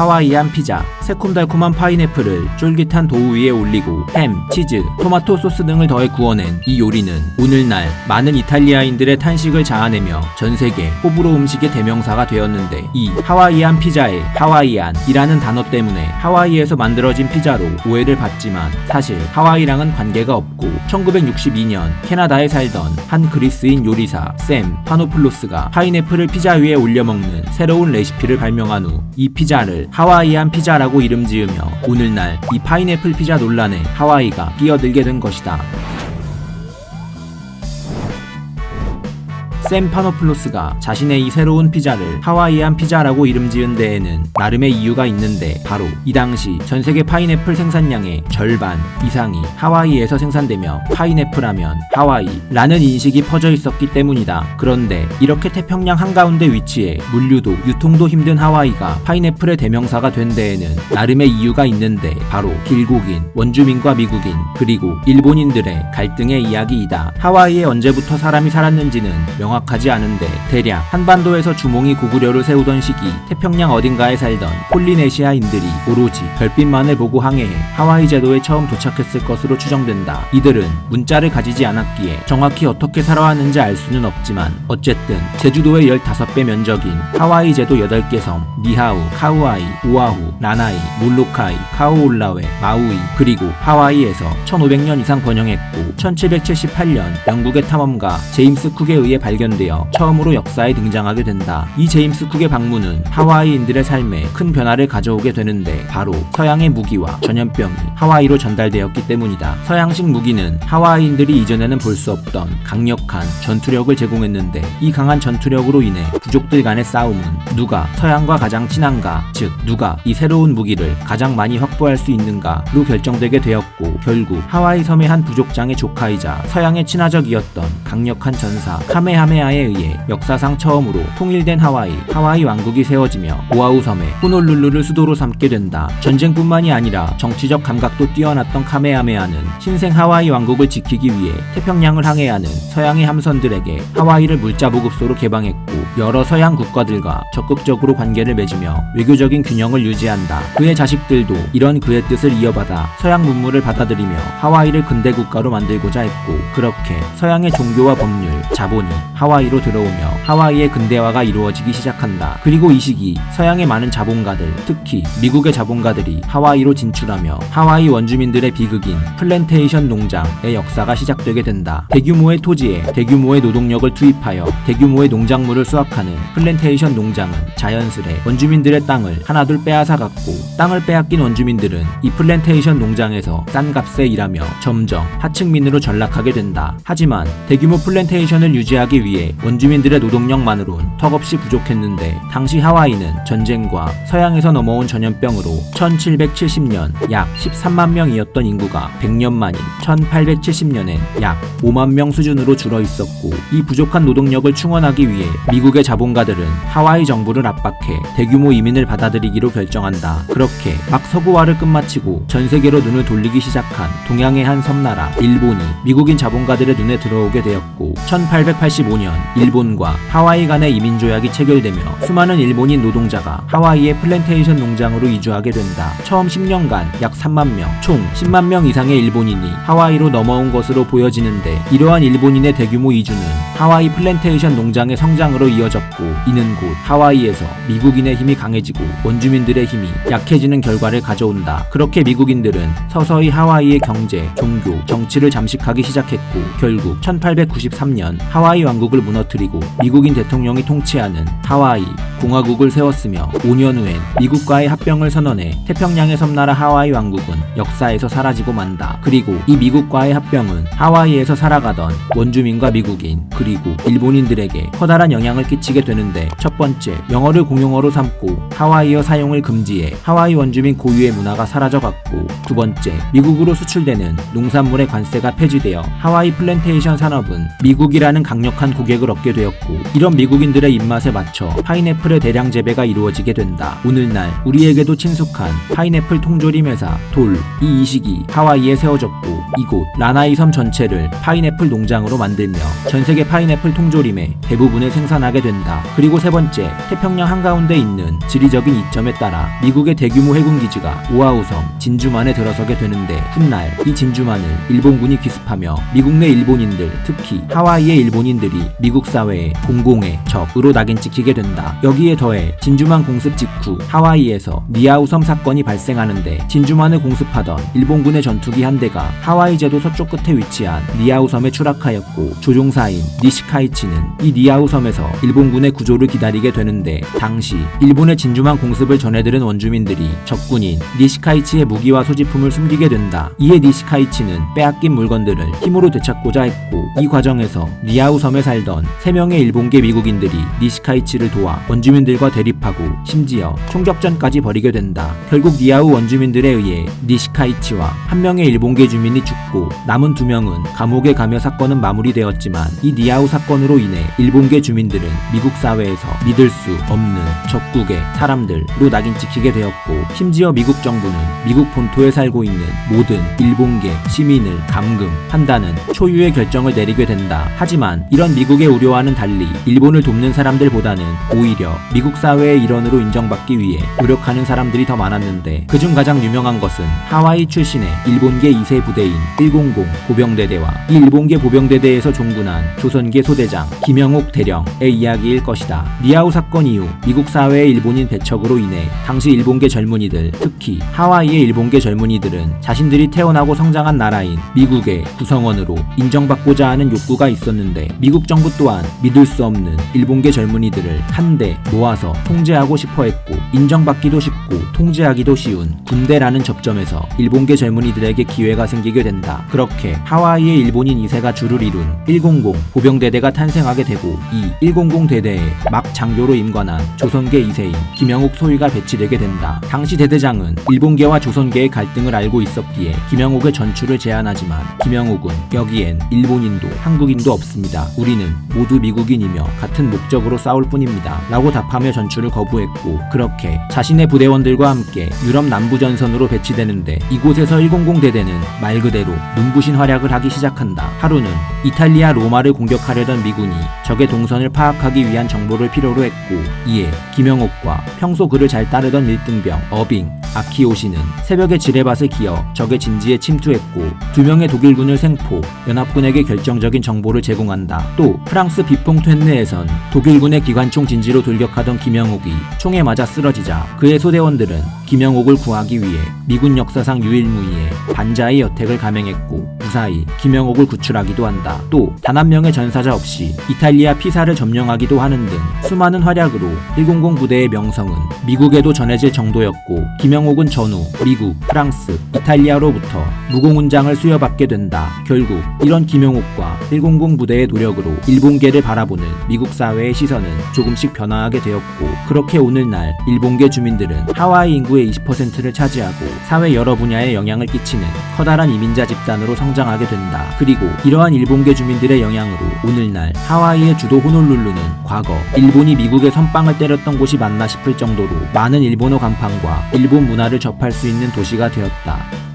하와이안 피자, 새콤달콤한 파인애플을 쫄깃한 도우 위에 올리고 햄, 치즈, 토마토 소스 등을 더해 구워낸 이 요리는 오늘날 많은 이탈리아인들의 탄식을 자아내며 전 세계 호불호 음식의 대명사가 되었는데 이 하와이안 피자의 하와이안이라는 단어 때문에 하와이에서 만들어진 피자로 오해를 받지만 사실 하와이랑은 관계가 없고 1962년 캐나다에 살던 한 그리스인 요리사 샘 파노플로스가 파인애플을 피자 위에 올려 먹는 새로운 레시피를 발명한 후 이 피자를 하와이안 피자라고 이름 지으며 오늘날 이 파인애플 피자 논란에 하와이가 끼어들게 된 것이다. 샘 파노플로스가 자신의 이 새로운 피자를 하와이안 피자라고 이름 지은 데에는 나름의 이유가 있는데 바로 이 당시 전 세계 파인애플 생산량의 절반 이상이 하와이에서 생산되며 파인애플 하면 하와이라는 인식이 퍼져 있었기 때문이다. 그런데 이렇게 태평양 한가운데 위치해 물류도 유통도 힘든 하와이가 파인애플의 대명사가 된 데에는 나름의 이유가 있는데 바로 길고긴 원주민과 미국인 그리고 일본인들의 갈등의 이야기이다. 하와이에 언제부터 사람이 살았는지는 명확 하지 않은데 대략 한반도에서 주몽이 고구려를 세우던 시기 태평양 어딘가에 살던 폴리네시아인들이 오로지 별빛만을 보고 항해해 하와이 제도에 처음 도착했을 것으로 추정된다. 이들은 문자를 가지지 않았기에 정확히 어떻게 살아왔는지 알 수는 없지만 어쨌든 제주도의 15배 면적인 하와이 제도 8개 섬 니하우, 카우아이, 오아후, 나나이, 몰로카이, 카오올라웨, 마우이 그리고 하와이에서 1500년 이상 번영했고 1778년 영국의 탐험가 제임스 쿡에 의해 발견 되어 처음으로 역사에 등장하게 된다. 이 제임스 쿡의 방문은 하와이인들의 삶에 큰 변화를 가져오게 되는데 바로 서양의 무기와 전염병이 하와이로 전달되었기 때문이다. 서양식 무기는 하와이인들이 이전에는 볼 수 없던 강력한 전투력을 제공했는데 이 강한 전투력으로 인해 부족들 간의 싸움은 누가 서양과 가장 친한가, 즉 누가 이 새로운 무기를 가장 많이 확보할 수 있는가로 결정되게 되었고 결국 하와이 섬의 한 부족장의 조카이자 서양의 친화적이었던 강력한 전사 카메하메 아에 의해 역사상 처음으로 통일된 하와이, 하와이 왕국이 세워지며 오아후 섬에 호놀룰루를 수도로 삼게 된다. 전쟁뿐만이 아니라 정치적 감각도 뛰어났던 카메하메아는 신생 하와이 왕국을 지키기 위해 태평양을 항해하는 서양의 함선들에게 하와이를 물자 보급소로 개방했고 여러 서양 국가들과 적극적으로 관계를 맺으며 외교적인 균형을 유지한다. 그의 자식들도 이런 그의 뜻을 이어받아 서양 문물을 받아들이며 하와이를 근대 국가로 만들고자 했고 그렇게 서양의 종교와 법률, 자본이 하와이로 들어오며 하와이의 근대화가 이루어지기 시작한다. 그리고 이 시기 서양의 많은 자본가들, 특히 미국의 자본가들이 하와이로 진출하며 하와이 원주민들의 비극인 플랜테이션 농장의 역사가 시작되게 된다. 대규모의 토지에 대규모의 노동력을 투입하여 대규모의 농작물을 수확하는 플랜테이션 농장은 자연스레 원주민들의 땅을 하나둘 빼앗아 갔고 땅을 빼앗긴 원주민들은 이 플랜테이션 농장에서 싼 값에 일하며 점점 하층민으로 전락하게 된다. 하지만 대규모 플랜테이션을 유지하기 위해 원주민들의 노동력만으론 턱없이 부족했는데 당시 하와이는 전쟁과 서양에서 넘어온 전염병으로 1770년 약 13만 명이었던 인구가 100년 만인 1870년엔 약 5만 명 수준으로 줄어 있었고 이 부족한 노동력을 충원하기 위해 미국의 자본가들은 하와이 정부를 압박해 대규모 이민을 받아들이기로 결정한다. 그렇게 막 서구화를 끝마치고 전 세계로 눈을 돌리기 시작한 동양의 한 섬나라 일본이 미국인 자본가들의 눈에 들어오게 되었고 1885년 일본과 하와이 간의 이민 조약이 체결되며 수많은 일본인 노동자가 하와이의 플랜테이션 농장으로 이주하게 된다. 처음 10년간 약 3만 명, 총 10만 명 이상의 일본인이 하와이로 넘어온 것으로 보여지는데 이러한 일본인의 대규모 이주는 하와이 플랜테이션 농장의 성장으로 이어졌고 이는 곧 하와이에서 미국인의 힘이 강해지고 원주민들의 힘이 약해지는 결과를 가져온다. 그렇게 미국인들은 서서히 하와이의 경제, 종교, 정치를 잠식하기 시작했고 결국 1893년 하와이 왕국 을 무너뜨리고 미국인 대통령이 통치하는 하와이 공화국을 세웠으며 5년 후엔 미국과의 합병을 선언해 태평양의 섬나라 하와이 왕국은 역사에서 사라지고 만다. 그리고 이 미국과의 합병은 하와이에서 살아가던 원주민과 미국인 그리고 일본인들에게 커다란 영향을 끼치게 되는데 첫 번째 영어를 공용어로 삼고 하와이어 사용을 금지해 하와이 원주민 고유의 문화가 사라져갔고 두 번째 미국으로 수출되는 농산물의 관세가 폐지되어 하와이 플랜테이션 산업은 미국이라는 강력한 고객을 얻게 되었고 이런 미국인들의 입맛에 맞춰 파인애플의 대량 재배가 이루어지게 된다. 오늘날 우리에게도 친숙한 파인애플 통조림 회사 돌 이 이식이 하와이에 세워졌고 이곳 라나이 섬 전체를 파인애플 농장으로 만들며 전 세계 파인애플 통조림의 대부분을 생산하게 된다. 그리고 세 번째 태평양 한가운데 있는 지리적인 이점에 따라 미국의 대규모 해군 기지가 오아우섬 진주만에 들어서게 되는데 훗날 이 진주만을 일본군이 기습하며 미국 내 일본인들 특히 하와이의 일본인들이 미국 사회의 공공의 적으로 낙인 찍히게 된다. 여기에 더해 진주만 공습 직후 하와이에서 니아우 섬 사건이 발생하는데 진주만을 공습하던 일본군의 전투기 한 대가 하와이 제도 서쪽 끝에 위치한 니아우 섬에 추락하였고 조종사인 니시카이치는 이 니아우 섬에서 일본군의 구조를 기다리게 되는데 당시 일본의 진주만 공습을 전해들은 원주민들이 적군인 니시카이치의 무기와 소지품을 숨기게 된다. 이에 니시카이치는 빼앗긴 물건들을 힘으로 되찾고자 했고 이 과정에서 니아우 섬에 살던 3명의 일본계 미국인들이 니시카이치를 도와 원주민들과 대립하고 심지어 총격전까지 벌이게 된다. 결국 니아우 원주민들에 의해 니시카이치와 한 명의 일본계 주민이 죽고 남은 두 명은 감옥에 가며 사건은 마무리되었지만 이 니아우 사건으로 인해 일본계 주민들은 미국 사회에서 믿을 수 없는 적국의 사람들로 낙인 찍히게 되었고 심지어 미국 정부는 미국 본토에 살고 있는 모든 일본계 시민을 감금한다는 초유의 결정을 내리게 된다. 하지만 이런 미국 의 우려와는 달리 일본을 돕는 사람들보다는 오히려 미국 사회의 일원으로 인정받기 위해 노력하는 사람들이 더 많았는데 그중 가장 유명한 것은 하와이 출신의 일본계 2세 부대인 100 보병대대와 이 일본계 보병대대에서 종군한 조선계 소대장 김영옥 대령의 이야기일 것이다. 니아우 사건 이후 미국 사회의 일본인 배척으로 인해 당시 일본계 젊은이들 특히 하와이의 일본계 젊은이들은 자신들이 태어나고 성장한 나라인 미국의 구성원으로 인정받고자 하는 욕구가 있었는데 미국 정부 또한 믿을 수 없는 일본계 젊은이들을 한데 모아서 통제하고 싶어 했고 인정받기도 쉽고 통제하기도 쉬운 군대라는 접점에서 일본계 젊은이들에게 기회가 생기게 된다. 그렇게 하와이의 일본인 2세가 주를 이룬 100 보병대대가 탄생하게 되고 이 100 대대에 막 장교로 임관한 조선계 2세인 김영욱 소위가 배치되게 된다. 당시 대대장은 일본계와 조선계의 갈등을 알고 있었기에 김영욱의 전출을 제안하지만 김영욱은 여기엔 일본인도 한국인도 없습니다. 우리는 모두 미국인이며 같은 목적으로 싸울 뿐입니다. 라고 답하며 전출을 거부했고 그렇게 자신의 부대원들과 함께 유럽 남부 전선으로 배치되는데 이곳에서 100 대대는 말 그대로 눈부신 활약을 하기 시작한다. 하루는 이탈리아 로마를 공격하려던 미군이 적의 동선을 파악하기 위한 정보를 필요로 했고 이에 김영옥과 평소 그를 잘 따르던 1등병 어빙 아키오시는 새벽에 지뢰밭을 기어 적의 진지에 침투했고 두 명의 독일군을 생포 연합군에게 결정적인 정보를 제공한다. 또 프랑스 비퐁투엔네에선 독일군의 기관총 진지로 돌격하던 김영옥이 총에 맞아 쓰러지자 그의 소대원들은 김영옥을 구하기 위해 미군 역사상 유일무이의 반자의 여택을 감행했고 무사히 김영옥을 구출하기도 한다. 또 단 한 명의 전사자 없이 이탈리아 피사를 점령하기도 하는 등 수많은 활약으로 100 부대의 명성은 미국에도 전해질 정도였고 김영옥은 전후 미국, 프랑스, 이탈리아로부터 무공훈장을 수여받게 된다. 결국 이런 김영옥과 100 부대의 노력으로 일본계를 바라보는 미국 사회의 시선은 조금씩 변화하게 되었고 그렇게 오늘날 일본계 주민들은 하와이 인구의 20%를 차지하고 사회 여러 분야에 영향을 끼치는 커다란 이민자 집단으로 성장하게 된다. 그리고 이러한 일본계 주민들의 영향으로 오늘날 하와이의 주도 호놀룰루는 과거 일본이 미국의 선빵을 때렸던 곳이 맞나 싶을 정도로 많은 일본어 간판과 일본 문화를 접할 수 있는 도시가 되었다.